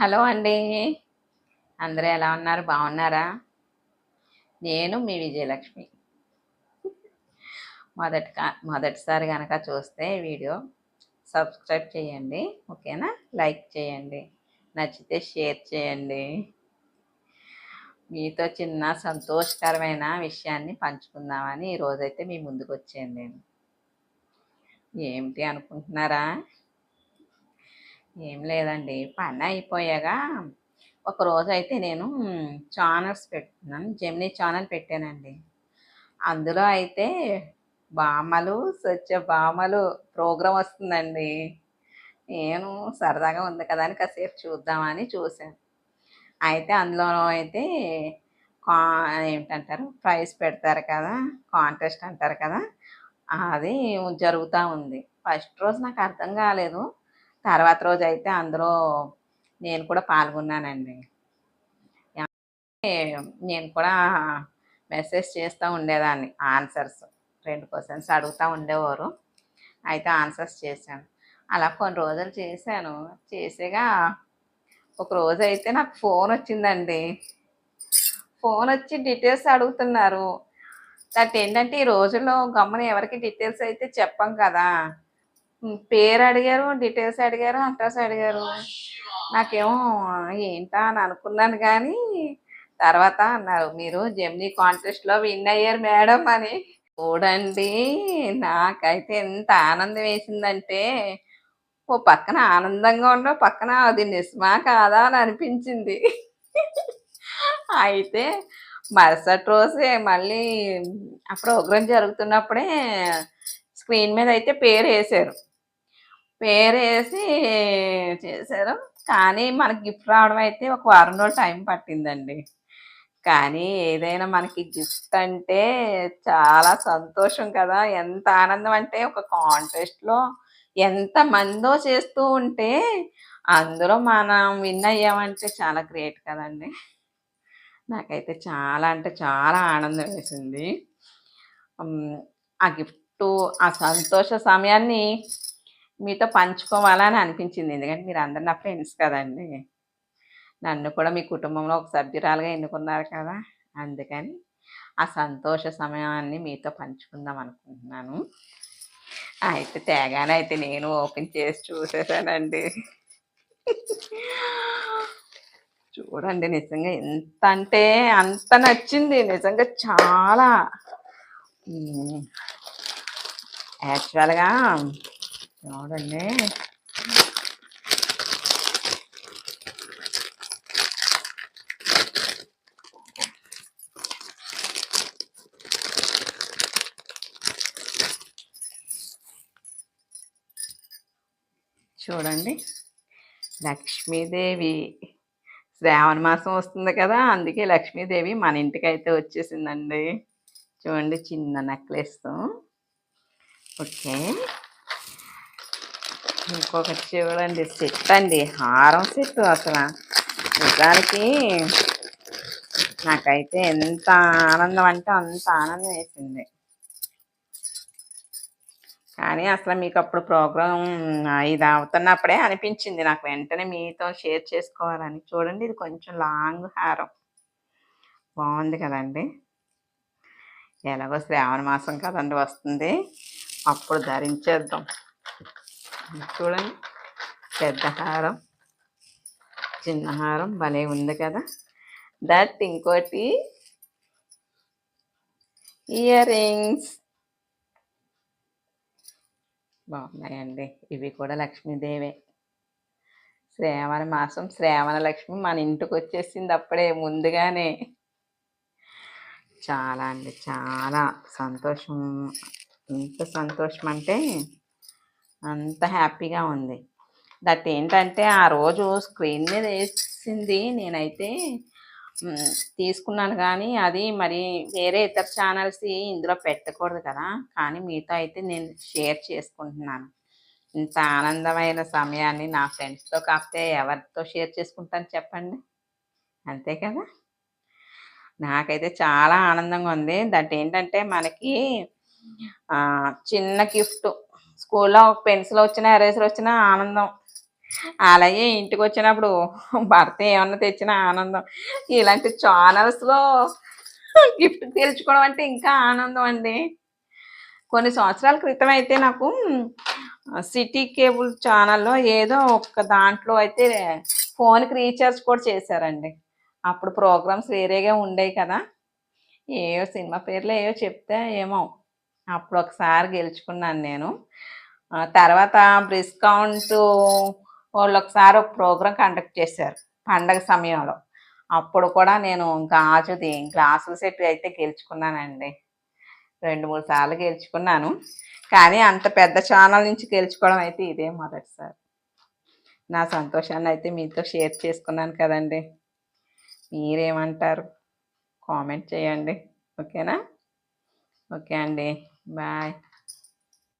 Hello అండి. అందరూ ఎలా ఉన్నారు? బాగున్నారా? నేను మీ విజయలక్ష్మి. మొదటి మొదటిసారి కనుక చూస్తే వీడియో సబ్స్క్రైబ్ చేయండి ఓకేనా? లైక్ చేయండి నచ్చితే షేర్ చేయండి. మీతో చిన్న సంతోషకరమైన విషయాన్ని పంచుకుందామని ఈరోజైతే మీ ముందుకు వచ్చాను నేను. ఏమిటి అనుకుంటున్నారా? ఏం లేదండి. పని అయిపోయాక ఒక రోజు అయితే నేను ఛానల్స్ పెట్టుకున్నాను. జెమినీ ఛానల్ పెట్టానండి. అందులో అయితే బామలు స్వచ్ఛ బామలు ప్రోగ్రాం వస్తుందండి. నేను సరదాగా ఉంది కదా అని కాసేపు చూద్దామని చూశాను. అయితే అందులో అయితే కా ఏంటంటారు? ప్రైజ్ పెడతారు కదా కాంటెస్ట్ అంటారు కదా అది జరుగుతూ ఉంది. ఫస్ట్ రోజు నాకు అర్థం కాలేదు. తర్వాత రోజు అయితే అందులో నేను కూడా పాల్గొన్నానండి. నేను కూడా మెసేజ్ చేస్తూ ఉండేదాన్ని ఆన్సర్స్. రెండు క్వశ్చన్స్ అడుగుతూ ఉండేవారు. అయితే ఆన్సర్స్ చేశాను. అలా కొన్ని రోజులు చేశాను. చేసేగా ఒక రోజు అయితే నాకు ఫోన్ వచ్చిందండి. ఫోన్ వచ్చి డీటెయిల్స్ అడుగుతున్నారు. దట్ ఏంటంటే ఈ రోజుల్లో గమ్మున ఎవరికి డీటెయిల్స్ అయితే చెప్పం కదా. పేరు అడిగారు డీటెయిల్స్ అడిగారు అడ్రస్ అడిగారు. నాకేమో ఏంటా అని అనుకున్నాను కానీ తర్వాత అన్నారు మీరు జెమ్నీ కాంటెస్ట్లో విన్ అయ్యారు మేడం అని. చూడండి నాకైతే ఎంత ఆనందం వేసిందంటే ఓ పక్కన ఆనందంగా ఉండో పక్కన అది నిస్మా కాదా అని అనిపించింది. అయితే మరుసటి రోజే మళ్ళీ ఆ ప్రోగ్రాం జరుగుతున్నప్పుడే స్క్రీన్ మీద అయితే పేరు వేశారు. పేరేసి చేశారు. కానీ మనకి గిఫ్ట్ రావడం అయితే ఒక వారం రోజులు టైం పట్టిందండి. కానీ ఏదైనా మనకి గిఫ్ట్ అంటే చాలా సంతోషం కదా. ఎంత ఆనందం అంటే ఒక కాంటెస్ట్లో ఎంత మందో చేస్తూ ఉంటే అందులో మనం విన్ అయ్యామంటే చాలా గ్రేట్ కదండి. నాకైతే చాలా అంటే చాలా ఆనందం వేసింది. ఆ గిఫ్ట్ ఆ సంతోష సమయాన్ని మీతో పంచుకోవాలని అనిపించింది. ఎందుకంటే మీరు అందరు నా ఫ్రెండ్స్ కదండి. నన్ను కూడా మీ కుటుంబంలో ఒక సభ్యురాలుగా ఎన్నుకున్నారు కదా. అందుకని ఆ సంతోష సమయాన్ని మీతో పంచుకుందాం అనుకుంటున్నాను. అయితే తేగానే అయితే నేను ఓపెన్ చేసి చూసేసానండి. చూడండి నిజంగా ఎంత అంటే అంత నచ్చింది. నిజంగా చాలా. యాక్చువల్గా చూడండి చూడండి. లక్ష్మీదేవి శ్రావణ మాసం వస్తుంది కదా అందుకే లక్ష్మీదేవి మన ఇంటికి అయితే వచ్చేసిందండి. చూడండి చిన్న నెక్లెస్ ఓకే. ఇంకొకటి చూడండి సెట్ అండి హారం సెట్ అసలు. నిజానికి నాకైతే ఎంత ఆనందం అంటే అంత ఆనందం వేసింది. కానీ అసలు మీకు అప్పుడు ప్రోగ్రాం ఇది అవుతున్నప్పుడే అనిపించింది. నాకు వెంటనే మీతో షేర్ చేసుకోవాలని. చూడండి ఇది కొంచెం లాంగ్ హారం. బాగుంది కదండి. ఎలాగో శ్రావణ మాసం కదండి వస్తుంది. అప్పుడు ధరించేద్దాం. చూడండి. పెద్ద హారం చిన్న హారం భలే ఉంది కదా. దట్ ఇంకోటి ఇయర్ రింగ్స్ బాగున్నాయండి. ఇవి కూడా లక్ష్మీదేవే. శ్రావణ మాసం శ్రావణ లక్ష్మి మన ఇంటికి వచ్చేసింది అప్పుడే ముందుగానే. చాలా అండి చాలా సంతోషం. ఎంత సంతోషం అంటే అంత హ్యాపీగా ఉంది. దట్ ఏంటంటే ఆ రోజు స్క్రీన్ మీద వేసింది నేనైతే తీసుకున్నాను కానీ అది మరి వేరే ఇతర ఛానల్స్ ఇందులో పెట్టకూడదు కదా. కానీ మీతో అయితే నేను షేర్ చేసుకుంటున్నాను. ఇంత ఆనందమైన సమయాన్ని నా ఫ్రెండ్స్తో కాకపోతే ఎవరితో షేర్ చేసుకుంటాను చెప్పండి? అంతే కదా? నాకైతే చాలా ఆనందంగా ఉంది. దట్ ఏంటంటే మనకి చిన్న గిఫ్ట్ స్కూల్లో పెన్సిల్ వచ్చిన ఎరేజర్ వచ్చిన ఆనందం. అలాగే ఇంటికి వచ్చినప్పుడు భర్త ఏమన్నా తెచ్చిన ఆనందం. ఇలాంటి ఛానల్స్లో గిఫ్ట్ గెలుచుకోవడం అంటే ఇంకా ఆనందం అండి. కొన్ని సంవత్సరాల క్రితం అయితే నాకు సిటీ కేబుల్ ఛానల్లో ఏదో ఒక దాంట్లో అయితే ఫోన్కి రీఛార్జ్ కూడా చేశారండి. అప్పుడు ప్రోగ్రామ్స్ వేరేగా ఉండేవి కదా. ఏవో సినిమా పేర్లు ఏవో చెప్తే ఏమో. అప్పుడు ఒకసారి గెలుచుకున్నాను నేను. తర్వాత బ్రిస్కౌంట్ వాళ్ళు ఒకసారి ఒక ప్రోగ్రాం కండక్ట్ చేశారు పండగ సమయంలో. అప్పుడు కూడా నేను గాజుది గ్లాసుల సెట్ అయితే గెలుచుకున్నానండి. రెండు మూడు సార్లు గెలుచుకున్నాను. కానీ అంత పెద్ద ఛానల్ నుంచి గెలుచుకోవడం అయితే ఇదే మొదటిసారి. నా సంతోషాన్ని అయితే మీతో షేర్ చేసుకున్నాను కదండి. మీరేమంటారు? కామెంట్ చేయండి. ఓకేనా? ఓకే అండి. Bye.